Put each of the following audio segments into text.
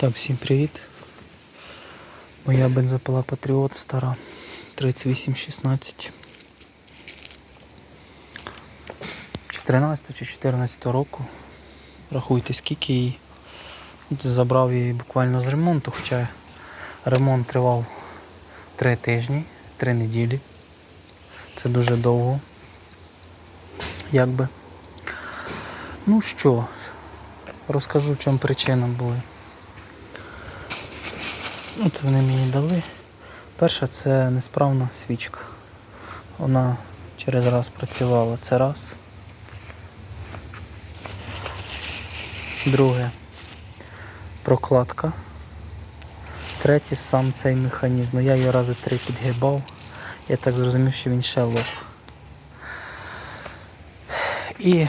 Так, всім привіт. Моя бензопила Патріот стара 3816. 14 чи 14 року. Рахуйте, скільки її. Забрав її буквально з ремонту, хоча ремонт тривав 3 тижні, 3 неділі. Це дуже довго. Якби. Ну що, розкажу, чому причина була. От вони мені дали. Перша це несправна свічка. Вона через раз працювала. Це раз. Друге прокладка. Третє сам цей механізм. Ну, Я її рази три підгибав. Я так зрозумів, що він ще лох. І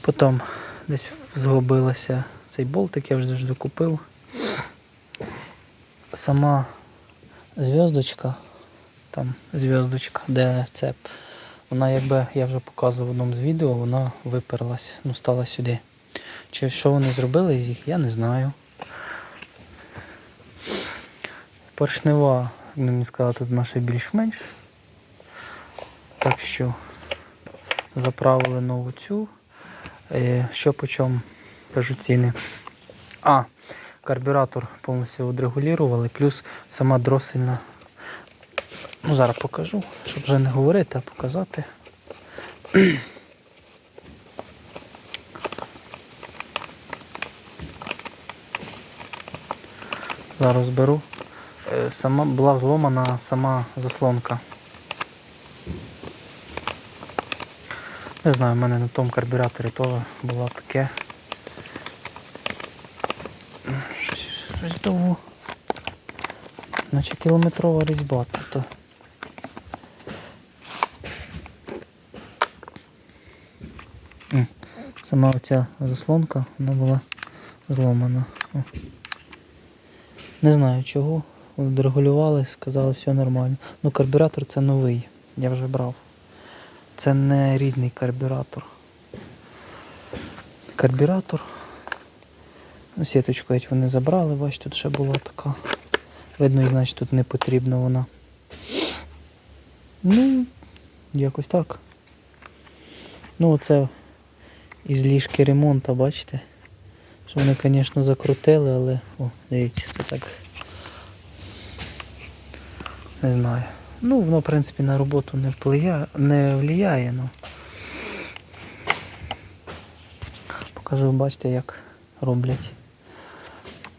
потім десь згубилася цей болтик, я вже завжди купив сама зв'язочка, там зв'язочка, де цеп, вона якби, я вже показував в одному з відео, вона виперлась, ну стала сюди. Чи що вони зробили з їх, я не знаю. Поршнева, мені сказали, тут наша більш-менш. Так що заправили нову цю. Е, Що по чому кажу ціни. А, карбюратор повністю відрегулювали, плюс сама дросельна. Ну, зараз покажу, щоб вже не говорити, а показати. Зараз беру. Е, Сама була зломана сама заслонка. Не знаю, в мене на тому карбюраторі теж було таке. Щось. Наче кілометрова різьба тут. Сама оця заслонка, вона була зломана. О. Не знаю чого. Відрегулювали, сказали, все нормально. Ну, карбюратор це новий, я вже брав. Це не рідний карбюратор. Карбюратор. Ну, Сіточку геть вони забрали, бач, тут ще була така. Видно, і значить тут не потрібна вона. Ну, якось так. Ну, оце із ліжки ремонту, бачите? Що вони, звісно, закрутили, але... О, дивіться, це так. Не знаю. Ну, воно, в принципі, на роботу не впливає, не впливає, ну. Покажу, бачите, як роблять.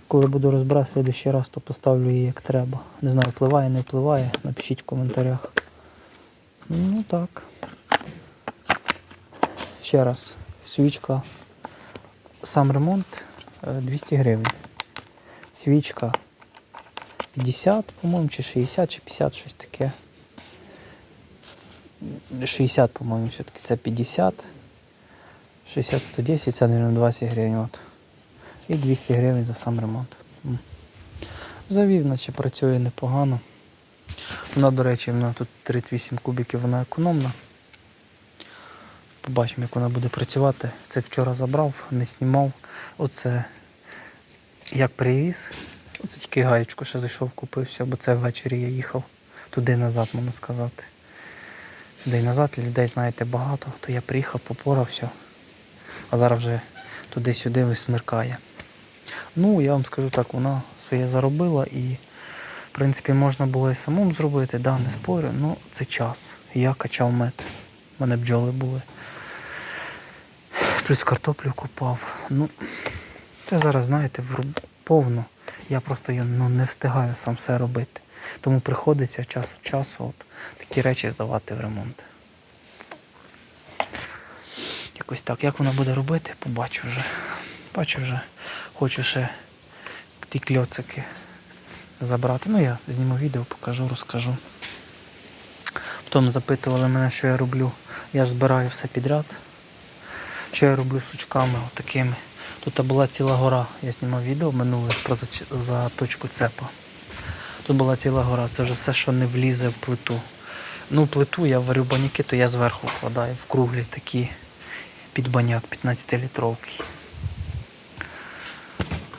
Коли буду розбирати в следующий раз, то поставлю її як треба. Не знаю, впливає, не впливає, напишіть в коментарях. Ну так. Ще раз, свічка. Сам ремонт е, 200 гривень. Свічка 50, по-моєму, чи 60, чи 50, щось таке. 60, по-моєму, все-таки це 50. 60, 110, це, мабуть, 20 гривень. І 200 гривень за сам ремонт. Завів, наче працює непогано. Вона, до речі, вона тут 38 кубиків, вона економна. Побачимо, як вона буде працювати. Це вчора забрав, не знімав. Оце як привіз. Оце тільки гаєчку ще зайшов, купив все, бо це ввечері я їхав туди назад, можна сказати. Туди й назад, людей, знаєте, багато, то я приїхав, попорався, а зараз вже туди-сюди висмеркає. Ну, я вам скажу так, вона своє заробила і, в принципі, можна було і самому зробити, да, не спорю, ну це час. Я качав мед. У мене бджоли були. Плюс картоплю купав. Ну, це зараз, знаєте, повно. Я просто ну, не встигаю сам все робити. Тому приходиться час від часу от, такі речі здавати в ремонт. Якось так. Як вона буде робити, побачу вже. Бачу вже. Хочу ще ті кльоцики забрати. Ну я зніму відео, покажу, розкажу. Потім запитували мене, що я роблю. Я ж збираю все підряд. Що я роблю сучками отакими. Тут була ціла гора. Я знімав відео минуле про заточку цепа. Тут була ціла гора. Це вже все, що не влізе в плиту. Ну, плиту я варю баняки, то я зверху вкладаю в круглі такі під баняк 15-літровки.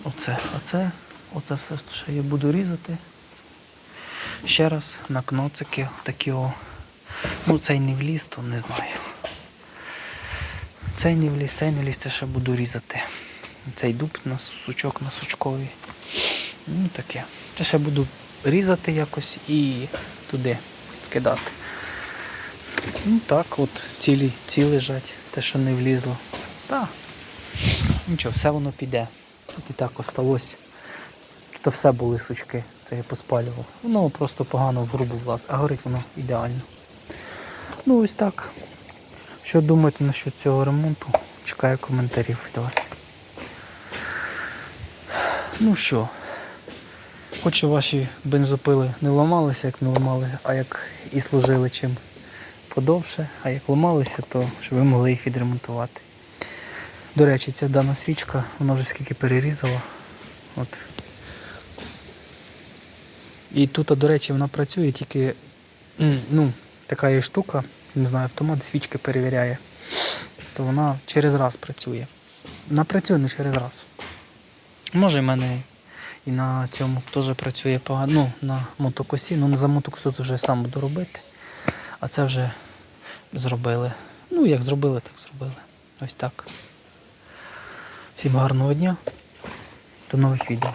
Оце Оце, оце, все, що я буду різати. Ще раз на кноцики такі о. Ну цей не вліз, то не знаю. Цей не вліз, цей не вліз, це ще буду різати. Цей дуб на сучок на сучковий. Ну таке. Це ще буду різати якось і туди кидати. Ну так, от цілі, ці лежать, те, що не влізло. Так. Нічого, все воно піде. Тут і так осталось. Тут все були сучки, це я поспалював. Воно просто погано в грубу влаз, а горить воно ідеально. Ну ось так. Що думаєте насчет цього ремонту? Чекаю коментарів від вас. Ну що, хочу ваші бензопили не ламалися, як не ламали, а як і служили чим подовше, а як ламалися, то щоб ви могли їх відремонтувати. До речі, ця дана свічка, вона вже скільки перерізала. От. І тут, до речі, вона працює тільки ну, така є штука, не знаю, автомат свічки перевіряє. То вона через раз працює. Вона працює не через раз. Може, в мене і на цьому теж працює погано. Ну, на мотокосі. Ну, за мотокосу це вже сам буду робити. А це вже зробили. Ну, як зробили, так зробили. Ось так. Всім гарного дня. До нових відео.